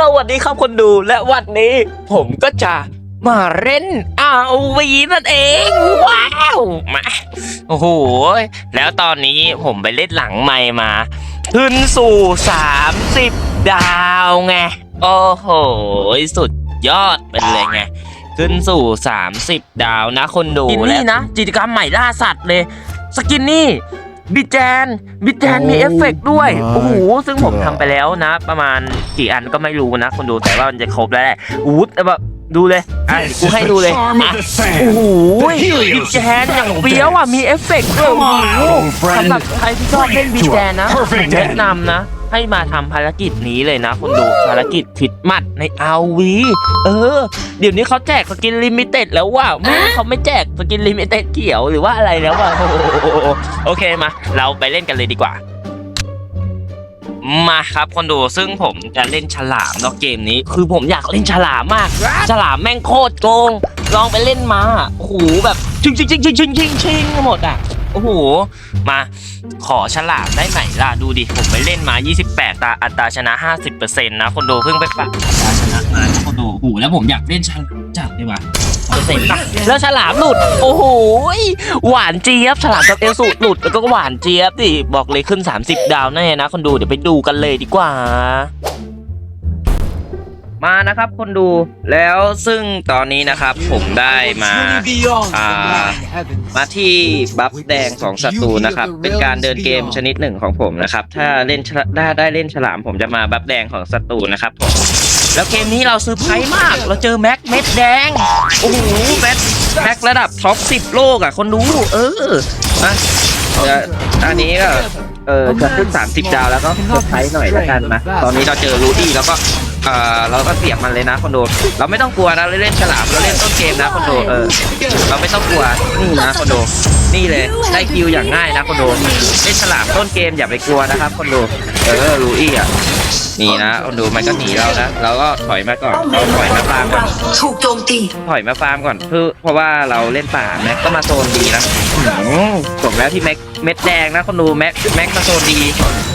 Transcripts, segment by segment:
สวัสดีครับคนดูและวันนี้ผมก็จะมาเล่น RV นั่นเอง ว้าวมาโอ้โห แล้วตอนนี้ผมไปเล่นหลังไมค์มา ขึ้นสู่ 30 ดาวไง โอ้โห สุดยอดเป็นเลยไง ขึ้นสู่ 30 ดาวนะคนดูกินนี่นะกิจกรรมใหม่ล่าสัตว์เลย สกินนี่ บิแจนบิแจนมีเอฟเฟกต์ด้วย โอ้โห ซึ่งผมทำไปแล้วนะ ประมาณกี่อันก็ไม่รู้นะ คนดูแต่ว่ามันจะครบแล้วแหละอู้แต่แบบดูเลยอะกูให้ดูเลยอะโอ้โหบิแจนอย่างเฟี้ยวอะ มีเอฟเฟกต์ด้วยโอ้โหสำหรับใครที่ชอบเล่นบิแจนนะผมแนะนำนะ ให้มาทำภารกิจนี้เลยนะคนดูภารกิจคิดมัดในอาวีเออ เดี๋ยวนี้เขาแจกสกินลิมิเต็ดแล้วว่าไม่เขาไม่แจกสกินลิมิเต็ดเขียวหรือว่าอะไรแล้วว่าโอเคมา เราไปเล่นกันเลยดีกว่า มาครับคนดูซึ่งผมจะเล่นฉลามเนอกเกมนี้ คือผมอยากเล่นฉลามมาก ฉลามแม่งโคตรโกง ลองไปเล่นมาโอ้โหแบบชิงชิงชิงชิงชิงชิงชิงหมดอะ โอ้โห มาขอฉลามได้ไหนล่ะ ดูดิ ผมไปเล่นมา 28 ตาอัตราชนะ 50%นะ คนดูเพิ่งไปฝากอัตราชนะมานะคนดูโอ้โหแล้วผมอยากเล่นฉลามจัดเลยว่ะเปอร์เซ็นต์ป่ะแล้วฉลามหลุด โอ้โห หวานเจี๊ยบ ฉลามกับเอลสูหลุด แล้วก็หวานเจี๊ยบดิ บอกเลยขึ้น 30 ดาวแน่นะ คนดู เดี๋ยวไปดูกันเลยดีกว่า มานะครับคนดูแล้วซึ่งตอนนี้นะครับผมได้มาอ่ามาที่บัฟแดงของศัตรูนะครับ เป็นการเดินเกมชนิดหนึ่งของผมนะครับ ถ้าเล่นได้ได้เล่นฉลามผมจะมาบัฟแดงของศัตรูนะครับผมแล้วเกมนี้เราซื้อไพรส์มาก เราเจอแม็กเม็ดแดง โอ้โหแม็กแม็กระดับท็อปสิบโลกอะ คนดูเออนะอันนี้ก็เออจะขึ้น30ดาวแล้วก็ซอร์ไพรส์หน่อยละกันนะ ตอนนี้เราเจอรูดี้แล้วก็ เออเราก็เสียบมันเลยนะคนดูเราไม่ต้องกลัวนะเราเล่นฉลามเราเล่นต้นเกมนะคนดูเออเราไม่ต้องกลัวนี่นะคนดู นี่เลยได้คิวอย่างง่ายนะคนดูเล่นฉลามต้นเกมอย่าไปกลัวนะครับคนดูเออรูอี้อะนี่นะคนดูมันก็หนีเรานะเราก็ถอยมาก่อนเราถอยมาฟาร์มก่อนถูกโจมตีถอยมาฟาร์มก่อนเพื่อเพราะว่าเราเล่นป่าแม็กก็มาโซนดีนะอืมจบแล้วที่แม็กเม็ดแดงนะคนดูแม็กแม็กมาโซนดี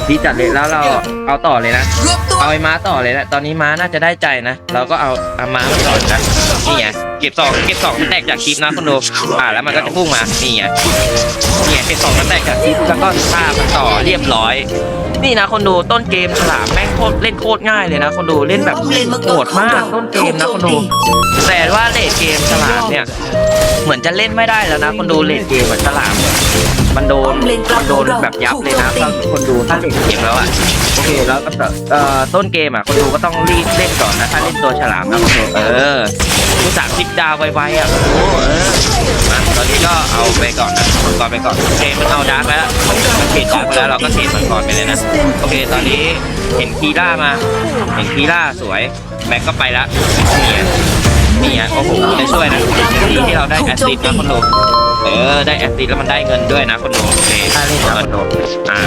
ดีจัดเลยแล้วเราเอาต่อเลยนะรวบตัวเอาไอ้ม้าต่อเลยนะตอนนี้ม้าน่าจะได้ใจนะ เราก็เอาเอาม้ามาต่อนะนี่ไง เก็บสองเก็บสองแตกจากคลิปนะคนดูอ่าแล้วมันก็จะพุ่งมานี่ไงนี่ไงเก็บสองแตกจากคลิปแล้วก็ฆ่ามันต่อเรียบร้อย นี่นะคนดูต้นเกมฉลามแม่งโคตรเล่นโคตรง่ายเลยนะคนดูเล่นแบบโหดมากต้นเกมนะคนดูแต่ว่าเลดเกมฉลามเนี่ย เหมือนจะเล่นไม่ได้แล้วนะคนดูเลดเกมอะฉลาม มันโดนมันโดนแบบยับเลยนะถ้าคนดูถ้าเลดเกมแล้วอะโอเคแล้วก็แบบเอ่อต้นเกมอะคนดูก็ต้องรีบเล่นก่อนนะถ้าเล่นตัวฉลามนะคนดูเออผู้สามสิบดาวไวๆอะโอ้โหเออมาตอนนี้ก็เอาไปก่อนนะก่อนไปก่อนโอเคมันเอาดาร์กแล้วมันเทรดดาร์กไปแล้วเราก็เทรดมันก่อนไปเลยนะโอเคตอนนี้เห็นคีร่ามา เห็นคีร่าสวยแม็กก็ไปละนี่ไงนี่ไงโอ้โหได้ช่วยนะดีที่เราได้แอสซิสต์นะคนดู เออ ได้แอสซิสต์แล้วมันได้เงินด้วยนะคนดูโอเคถ้เล่นนะคนดูอ่า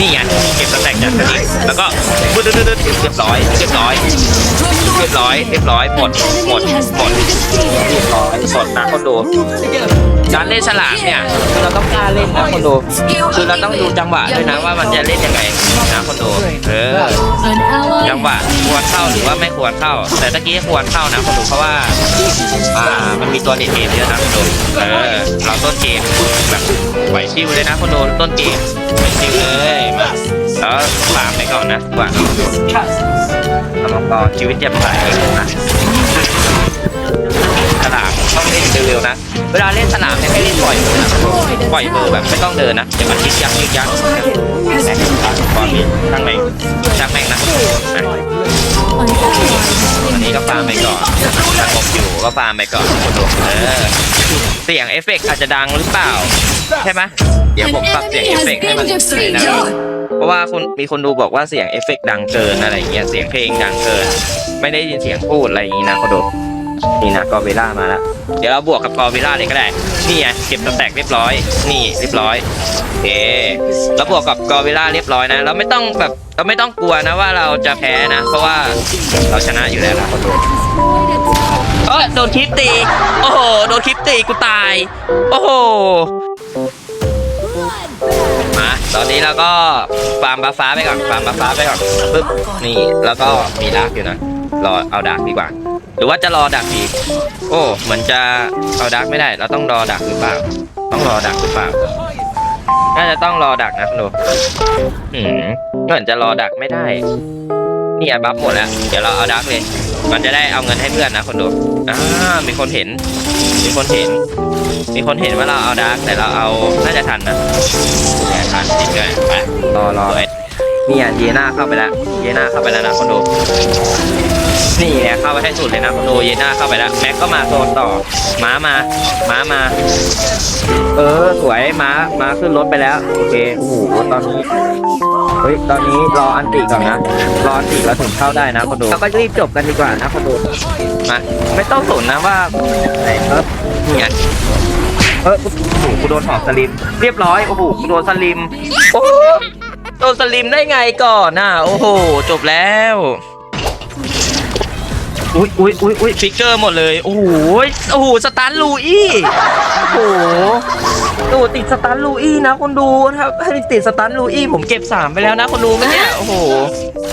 นี่ไงเก็บสแต็กจากนี้แล้วก็บึ้ดๆๆเรียบร้อย เรียบร้อย เรียบร้อย เรียบร้อยหมด หมด หมด เรียบร้อยสดนะคนดูการเล่นฉลามเนี่ยคือเราต้องกล้าเล่นนะคนดูคือเราต้องดูจังหวะด้วยนะว่ามันจะเล่นยังไงนะคนดูเออจังหวะควรเข้าหรือว่าไม่ควรเข้า แต่ตะกี้ควรเข้านะคนดูเพราะว่าอ่ามันมีตัวเด็ดเกมเยอะนะคนดูเออเราต้นเกมแบบไหวชิวเลยนะคนดูต้นเกมไหวชิวเลยมาแล้วฟาร์มไปก่อนนะกว่าเราลองต่อชีวิตแจ่มใสนะสนามต้องเล่นเร็วๆนะ เวลาเล่นสนามเนี่ยให้เล่นปล่อยมือนะปล่อยมือแบบไม่ต้องเดินนะอย่ามาคิดยักยึกยักแม็กซ์ก่อนนี้ช่างแม่งช่างแม่งนะ อันนี้ก็ฟาร์มไปก่อนสงบอยู่ก็ฟาร์มไปก่อนคนดูเออเสียงเอฟเฟกต์อาจจะดังหรือเปล่า ใช่ไหมเดี๋ยวผมปรับเสียงเอฟเฟกต์ให้มันดีหนะยอดเพราะว่าคนมีคนดูบอกว่าเสียงเอฟเฟกต์ดังเกินอะไรเงี้ยเสียงเพลงดังเกิน ไม่ได้ยินเสียงพูดอะไรอย่างนี้นะคนดู นี่นะกอเวล่ามาแล้วเดี๋ยวเราบวกกับกอเวล่าเลยก็ได้ นี่ไงเก็บสแต็กเรียบร้อย นี่เรียบร้อยโอเคแล้วบวกกับกอเวล่าเรียบร้อยนะ เราไม่ต้องแบบเราไม่ต้องกลัวนะว่าเราจะแพ้นะ เพราะว่าเราชนะอยู่แล้วนะเออโดนคลิปตี โอ้โห โดนคลิปตีกูตาย โอ้โหมาตอนนี้เราก็ฟาร์มบัฟฟ้าไปก่อนฟาร์มบัฟฟ้าไปก่อนปึ๊บนี่แล้วก็มีดาร์กอยู่นะรอเอาดาร์กดีกว่า หรือว่าจะรอดักดีก โอ้ เหมือนจะเอาดาร์กไม่ได้ เราต้องรอดักหรือเปล่า ต้องรอดักหรือเปล่า น่าจะต้องรอดักนะคุณดูอืมเหมือนจะรอดักไม่ได้นี่อะบัฟหมดแล้ว เดี๋ยวเราเอาดักเลย มันจะได้เอาเงินให้เพื่อนนะคนดูอ่ามีคนเห็น มีคนเห็น มีคนเห็นว่าเราเอาดักแต่เราเอา น่าจะทันนะเนี่ทันจริงด้วยไปรอรอไอ้นี่อะเยน่าเข้าไปแล้ว เยน่าเข้าไปแล้วนะคนดู นี่เนี่ยเข้าไปให้สุดเลยนะคนดูเยน่าเข้าไปแล้วแม็กก็มาโซนต่อม้ามาม้ามา เออสวยม้าม้าขึ้นรถไปแล้วโอเคโอ้โหตอนนี้เฮ้ยตอนนี้รออันติก่อนนะรออันติแล้วถึงเข้าได้นะคนดูเราก็รีบจบกันดีกว่านะคนดูมาไม่ต้องสนนะว่าไหนเออนี่ไงเออโอ้โหกูโดนหอกสลิม เรียบร้อยโอ้โหกูโดนสลิมโอ้โหโดนสลิมได้ไงก่อนน่ะโอ้โหจบแล้ว อุ้ยอุ้ยอุ้ยอุ้ยฟิกเกอร์หมดเลย โอ้โหโอ้โหสตันลูอี้โอ้โหดูติดสตันลูอี้นะคนดูถ้าให้ติดสตันลูอี้ผมเก็บสามไปแล้วนะคนดูไหมเนี่ยโอ้โห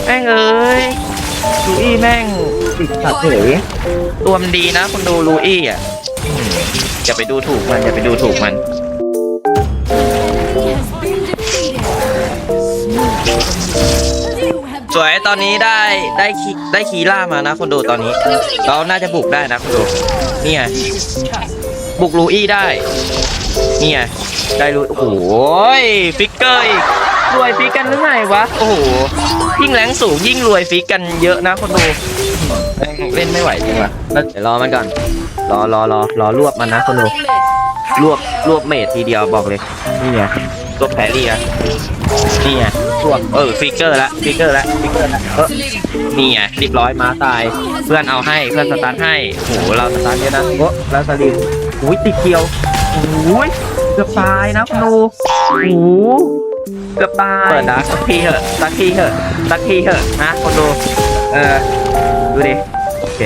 แม่งเอ้ยลูอี้แม่งติดสัตว์เฉยตัวมันดีนะคนดูลูอี้อะอืมอย่าไปดูถูกมันอย่าไปดูถูกมัน สวยตอนนี้ได้ได้คีได้คีล่ามานะคนดูตอนนี้ เราน่าจะบุกได้นะคนดูนี่ไงบุกลูอี้ได้นี่ไงได้ลูโอ้โหฟิกเกอร์อีกรวยฟิกกันหรือไงวะโอ้โหยิ่งแรงสูงยิ่งรวยฟิกกันเยอะนะคนดูเล่นไม่ไหวจริงวะเดี๋ยวรอมันก่อนรอรอรอรอรวบมันนะคนดูรวบรวบเมททีเดียวบอกเลยนี่ไง รวบแพรรี่อะนี่ไงรวบเออฟิกเกอร์ละฟิกเกอร์ละฟิกเกอร์ละเออนี่ไงเรียบร้อยม้าตาย เพื่อนเอาให้เพื่อนสตาร์ทให้โหเราสตาร์ทเยอะนะโอ้แล้วสลิมอุ้ยติดเกียวอุ้ยเกือบตายนะคุณดูโอ้โหเกือบตายเปิดดักสักทีเถอะสักทีเถอะสักทีเถอะนะคนดู เออ ดูดิ โอเค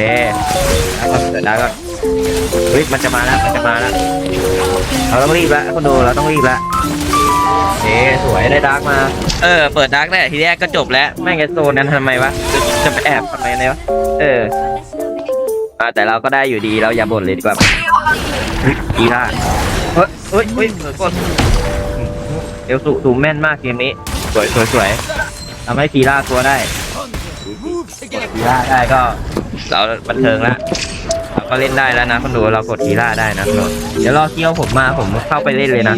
แล้วก็เปิดดักก่อนเฮ้ย มันจะมาแล้ว มันจะมาแล้ว เราต้องรีบแล้วคนดู เราต้องรีบแล้ว โอเคสวยได้ดักมา เออ เปิดดักได้ทีแรกก็จบแล้ว แม่งไอโซนนั้นทำไมวะจะไปแอบทำไมเนี่ยวะ เอออ่าแต่เราก็ได้อยู่ดีเราอย่าบ่นเลยดีกว่าดีละเฮ้ยเฮ้ยเฮ้ยเออกดเอลสุสูแม่นมากเกมนี้ สวยสวยสวยทำให้กีล่าตัวได้กีล่าได้ก็เราบันเทิงละ ก็เล่นได้แล้วนะคนดูเรากดกีล่าได้นะคนดูเดี๋ยวรอเกียวผมมาผมเข้าไปเล่นเลยนะ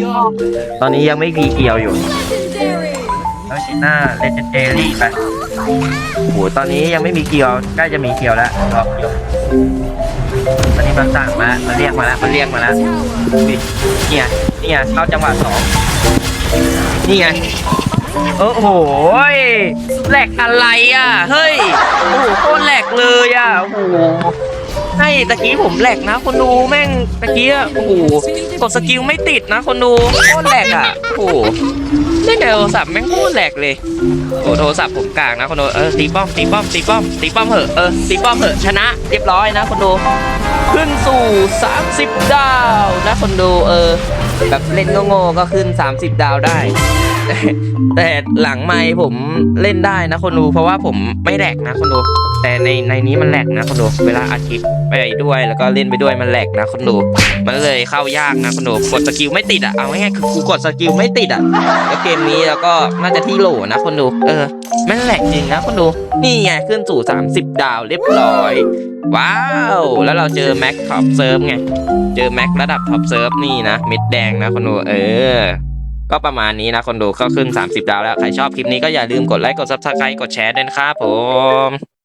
ตอนนี้ยังไม่มีเกียวอยู่แล้วชิน่าเลเจนเดรี่ไปโอ้โหตอนนี้ยังไม่มีเกียวใกล้จะมีเกียวแล้วรอเกียวตอนนี้มันสั่งมามันเรียกมาแล้วมันเรียกมาแล้วนี่เนี่ยนี่ไงเข้าจังหวะสองนี่ไงโอ้โหแหลกอะไรอะ เฮ้ย โอ้โหโคตรแหลกเลยอะ โอ้โห ให้ตะกี้ผมแหลกนะ คนดูแม่งตะกี้อะโอ้โหกดสกิลไม่ติดนะ คนดูโคตรแหลกอะโอ้โหเล่นในโทรศัพท์แม่งโคตรแหลกเลยโอ้โทรศัพท์ผมกลางนะคนดูเออตีป้อมตีป้อมตีป้อมตีป้อมเหอะเออตีป้อมเหอะชนะ เรียบร้อยนะ คนดูขึ้นสู่ 30 ดาวนะ คนดูเออ แบบเล่นโง่ๆก็ขึ้น 30 ดาวได้แต่หลังไม่ผมเล่นได้นะคนดูเพราะว่าผมไม่แหลกนะคนดู แต่ในในนี้มันแหลกนะคนดูเวลาอัดคลิปไปด้วย แล้วก็เล่นไปด้วยมันแหลกนะคนดูมันเลยเข้ายากนะคนดูกดสกิลไม่ติดอะเอาง่ายๆคือกูกดสกิลไม่ติดอะแล้วเกมนี้แล้วก็น่าจะที่โหลนะคนดูเออม่งแหลกจริงนะคนดูนี่ไงขึ้นสู่ 30 ดาวเรียบร้อย ว้าว แล้วเราเจอแม็กท็อปเซิร์ฟไงเจอแม็กระดับท็อปเซิร์ฟนี่นะมิดแดงนะคนดูเออก็ประมาณนี้นะคนดูก็ขึ้น 30 ดาวแล้ว ใครชอบคลิปนี้ก็อย่าลืมกดไลค์ กด subscribe กดแชร์ด้วยนะครับผม